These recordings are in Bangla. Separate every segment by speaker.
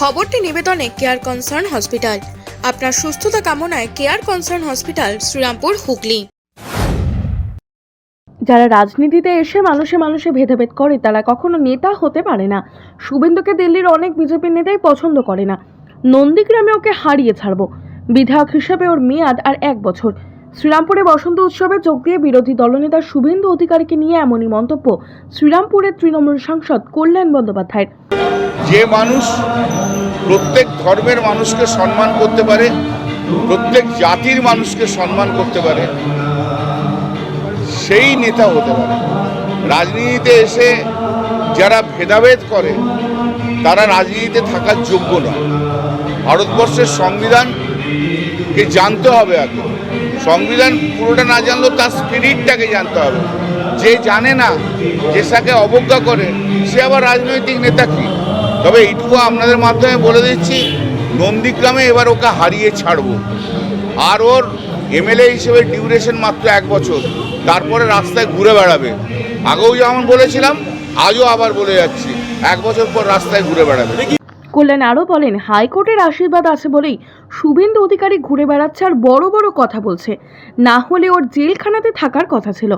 Speaker 1: খবরটি নিবেদনে কেয়ার কনসার্ন হসপিটাল আপনার সুস্থতা কামনায় care concern hospital Serampore, Hooghly.
Speaker 2: যারা রাজনীতিতে এসে মানুষে মানুষে ভেদাভেদ করে, তারা কখনো নেতা হতে পারে না। শুভেন্দুকে দিল্লির অনেক বিজেপির নেতাই পছন্দ করে না। নন্দীগ্রামে ওকে হারিয়ে ছাড়বো। বিধায়ক হিসেবে ওর মেয়াদ আর এক বছর। শ্রীরামপুরে বসন্ত উৎসবে যোগ দিয়ে বিরোধী দলনেতা শুভেন্দু অধিকারীকে নিয়ে এমনই মন্তব্য শ্রীরামপুরের তৃণমূল সাংসদ কল্যাণ বন্দ্যোপাধ্যায়ের।
Speaker 3: যে মানুষ প্রত্যেক ধর্মের মানুষকে সম্মান করতে পারে, প্রত্যেক জাতির মানুষকে সম্মান করতে পারে, সেই নেতা হতে পারে। রাজনীতিতে এসে যারা ভেদাভেদ করে, তারা রাজনীতিতে থাকার যোগ্য নয়। ভারতবর্ষের সংবিধানকে জানতে হবে আগে। সংবিধান পুরোটা না জানলেও তার স্পিরিটটাকে জানতে হবে। যে জানে না, যে সাকে অবজ্ঞা করে, সে আবার রাজনৈতিক নেতা কি? তবে এইটুকু আপনাদের মাধ্যমে বলে দিচ্ছি, নন্দীগ্রামে এবার ওকে হারিয়ে ছাড়বো। আর ওর এমএলএ হিসেবে ডিউরেশন মাত্র এক বছর, তারপরে রাস্তায় ঘুরে বেড়াবে। আগেও যেমন বলেছিলাম, আজও আবার বলে যাচ্ছি, এক বছর পর রাস্তায় ঘুরে বেড়াবে।
Speaker 2: কল্যাণ আরও বলেন, হাইকোর্টের আশীর্বাদ আছে বলেই শুভেন্দু অধিকারী ঘুরে বেড়াচ্ছে আর বড় বড় কথা বলছে। না হলে ওর জেলখানাতে থাকার কথা ছিল।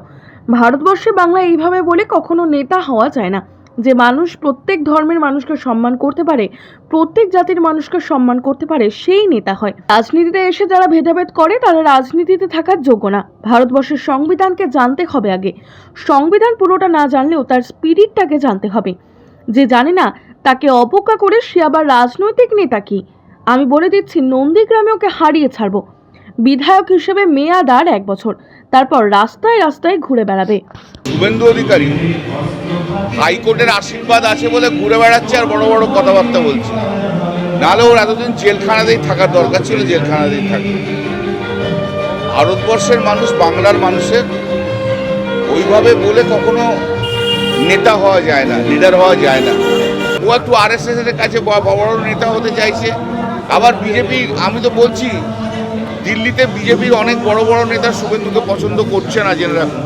Speaker 2: ভারতবর্ষে বাংলা এইভাবে বলে কখনো নেতা হওয়া যায় না। যে মানুষ প্রত্যেক ধর্মের মানুষকে সম্মান করতে পারে, প্রত্যেক জাতির মানুষকে সম্মান করতে পারে, সেই নেতা হয়। রাজনীতিতে এসে যারা ভেদাভেদ করে, তারা রাজনীতিতে থাকার যোগ্য না। ভারতবর্ষের সংবিধানকে জানতে হবে আগে। সংবিধান পুরোটা না জানলেও তার স্পিরিটটাকে জানতে হবে। যে জানে না, তাকে অবজ্ঞা করে সে আবার রাজনৈতিক নেতা কি? আমি বলে দিচ্ছি, নন্দীগ্রামে ওকে হারিয়ে ছাড়বো। বিধায়ক হিসেবে মেয়াদ আর এক বছর। তারপর রাস্তায় রাস্তায় ঘুরে বেড়াবে।
Speaker 3: শুভেন্দু অধিকারী, হাইকোর্টের আশীর্বাদ আছে বলে ঘুরে বেড়াচ্ছে আর বড় বড় কথাবার্তা বলছে। নাহলে ওর এতদিন জেলখানাতেই থাকার দরকার ছিল, জেলখানাতেই থাকবে। ভারতবর্ষের মানুষ বাংলার মানুষের, ওইভাবে বলে কখনো নেতা হওয়া যায় না লিডার হওয়া যায় না। ও একটু আর এস এর কাছে বড় নেতা হতে চাইছে। আবার বিজেপি আমি তো বলছি দিল্লিতে বিজেপির অনেক বড় বড় নেতা শুভেন্দুকে পছন্দ করছে না জেনে রাখুন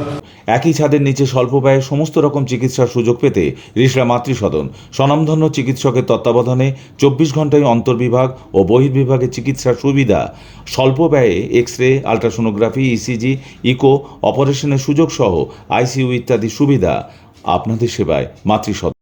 Speaker 4: একই ছাদের নিচে স্বল্প ব্যয়ে সমস্ত রকম চিকিৎসার সুযোগ পেতে রিসরা মাতৃসদন। স্বনামধন্য চিকিৎসকের তত্ত্বাবধানে চব্বিশ ঘন্টায় অন্তর্বিভাগ ও বহির্বিভাগে চিকিৎসার সুবিধা। স্বল্প ব্যয়ে X ray ultrasonography, ECG, eco, অপারেশনের সুযোগ সহ আইসিইউ ইত্যাদি সুবিধা। আপনাদের সেবায় মাতৃসদন।